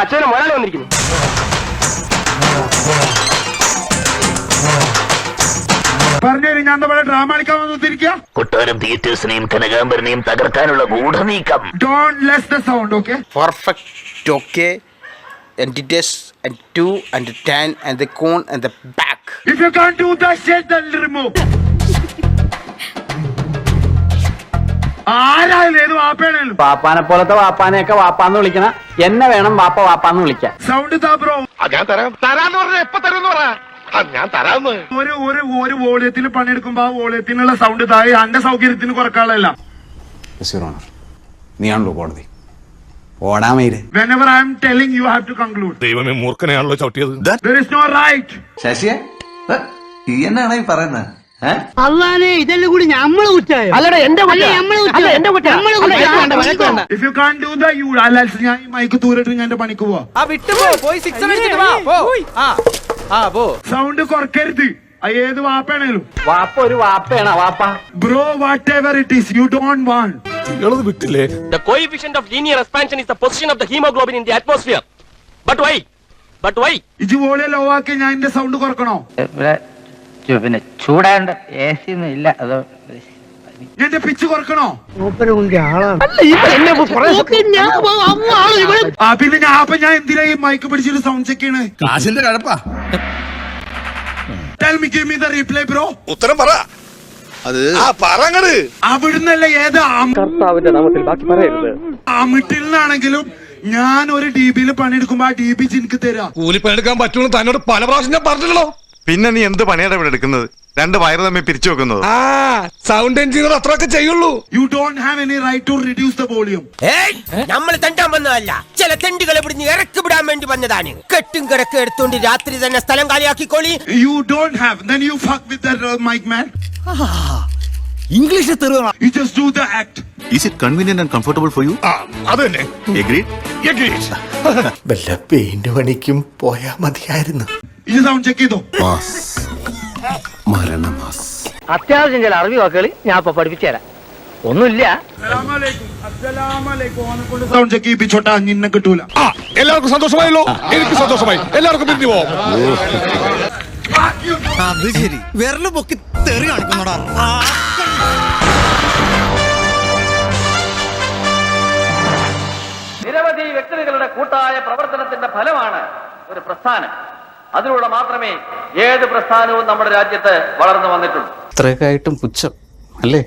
അച്ഛനും മുതലാളി വന്നിരിക്കുന്നു. പറഞ്ഞു ഞാൻ നമ്മളെ ഡ്രാമ കളിക്കാൻ വന്നിരിക്കുക കൊട്ടാരം തിയേറ്റേഴ്സിനെയും കനകാംബരനെയും തകർക്കാനുള്ള ഗൂഢനീക്കം. Don't less the sound okay perfect okay. Entities and two and the ten and the cone and the back. If you can't do that shit then remove ആരായാലും ഏത് വാപ്പയാണേലും. വാപ്പാനെ പോലത്തെ വാപ്പാനെയൊക്കെ വാപ്പാന്ന് വിളിക്കണ. എന്നെ വേണം വാപ്പ വാപ്പാന്ന് വിളിക്കാൻ. സൗണ്ട് താ ബ്രോ ഞാൻ തരാം. തരാന്ന് പറഞ്ഞ എപ്പ തരും പറ. ഞാൻ തരാന്ന്. ഒരു ഒരു ഒരു വോളിയത്തിൽ പണിയെടുക്കുമ്പോ ആ വോളിയത്തിനുള്ള സൗണ്ട് താഴെ അന്റെ സൗകര്യത്തിന് കുറക്കാളല്ല. നീയാണല്ലോ കോടതി. ദൈവമേ മൂർഖനെയാണല്ലോ ചവിട്ടിയത്. ശശിയെ? ഈ എന്നാണ് ഈ പറയുന്നത്? അള്ളാനെ ഇതെല്ലാം കൂടി ഞമ്മൾ കുറ്റായോ? അല്ലടാ എന്റെ കുറ്റം. if യു അല്ലാതെ ഞാൻ ഈ മൈക്ക് ഞാൻ എന്റെ പണിക്ക് പോവാ. ആ വിട്ടു പോ. പോയി സിക്സ് അടിച്ചിട്ട് വാ. പോ. ആ ആ പോ. സൗണ്ട് കുറക്കരുത്. ആ ഏത് വാപ്പയാണേലും വാപ്പ ഒരു വാപ്പയാണ് വാപ്പ? Bro whatever it is you don't want നിങ്ങളത് വിട്ടില്ലേ? The coefficient of linear expansion is the position of the hemoglobin in the atmosphere. But why? But why? ഇജ് വോളിയം ലോ ആക്കി ഞാൻ എന്റെ സൗണ്ട് കുറക്കണോ? പിന്നെ ചൂടാണ്ട് എ സി ഒന്നും ഇല്ല. അത് ഞാൻ എന്റെ പിച്ച് കുറക്കണോ ആ പിന്നെ ഞാൻ അപ്പൊ ഞാൻ എന്തിനാ ഈ സൗണ്ട് ചെക്ക് ചെയ്യണേ? കാശിന്റെ കഴപ്പാ. Tell me give me the replay bro ഉത്തരം പറ. അത് ആ പറങ്ങട്. അവിടുന്നല്ല ഏത് അം- കർത്താവിന്റെ നാമത്തിൽ ബാക്കി പറയരുത്. അമിട്ടിൽ നിന്നാണെങ്കിലും ഞാൻ ഒരു ഡി ബിയിൽ പണിയെടുക്കുമ്പോ ആ ഡി ബി എനിക്ക് തരാ. കൂലിപ്പണിയെടുക്കാൻ പറ്റുള്ളൂ. തന്നോട് പല പ്രാവശ്യം ഞാൻ പറഞ്ഞല്ലോ പിന്നെ നീ എന്ത് പണിയാണ് ഇവിടെ എടുക്കുന്നത്? രണ്ട് വയറ് തമ്മിൽ പിരിച്ചു വെക്കുന്നത്. ആ സൗണ്ട് എഞ്ചിനീയർ അത്രയൊക്കെ ചെയ്യുള്ളൂ. You don't have any right to reduce the volume ഏയ് നമ്മൾ തണ്ടാൻ വന്നതല്ല. ചില തെണ്ടുകളെ ഇവിടുന്ന് ഇറക്കി വിടാൻ വേണ്ടി വന്നതാണ്. കെട്ടും കിടക്കും എടുത്തോണ്ട് രാത്രി തന്നെ സ്ഥലം കാലിയാക്കി കാലിയാക്കിക്കോളി you don't have then you fuck with the mic man English തെറുക you just do the act is it convenient and comfortable for you ആ അത് തന്നെ എഗ്രീഡ് എഗ്രീഡ് വല്ല പെയിന്റ് പണിക്കും പോയാ മതിയായിരുന്നു. ഇത് സൗണ്ട് ചെക്ക് ചെയ്തോ? മരണമാസ്. അത്യാവശ്യം ചില അറബി വാക്കുകൾ ഞാൻ ഇപ്പൊ പഠിപ്പിച്ചു തരാം ഒന്നുമില്ല സൗണ്ട് ചെക്ക് ചെയ്യിപ്പിച്ചോട്ടാ നിന്നെ കിട്ടൂല. ആ എല്ലാവർക്കും സന്തോഷമായല്ലോ. എനിക്ക് സന്തോഷമായി. എല്ലാവർക്കും പിരിഞ്ഞു പോവാം. അത് ശരി. വിരൽ പൊക്കി തെറി കാണിക്കുന്നോടാ. നിരവധി വ്യക്തികളുടെ കൂട്ടായ പ്രവർത്തനത്തിന്റെ ഫലമാണ് ഒരു പ്രസ്ഥാനം. അതിലൂടെ മാത്രമേ ഏത് പ്രസ്ഥാനവും നമ്മുടെ രാജ്യത്ത് വളർന്നു വന്നിട്ടുള്ളൂ. ഇത്രയൊക്കെ ആയിട്ടും പുച്ഛം അല്ലേ?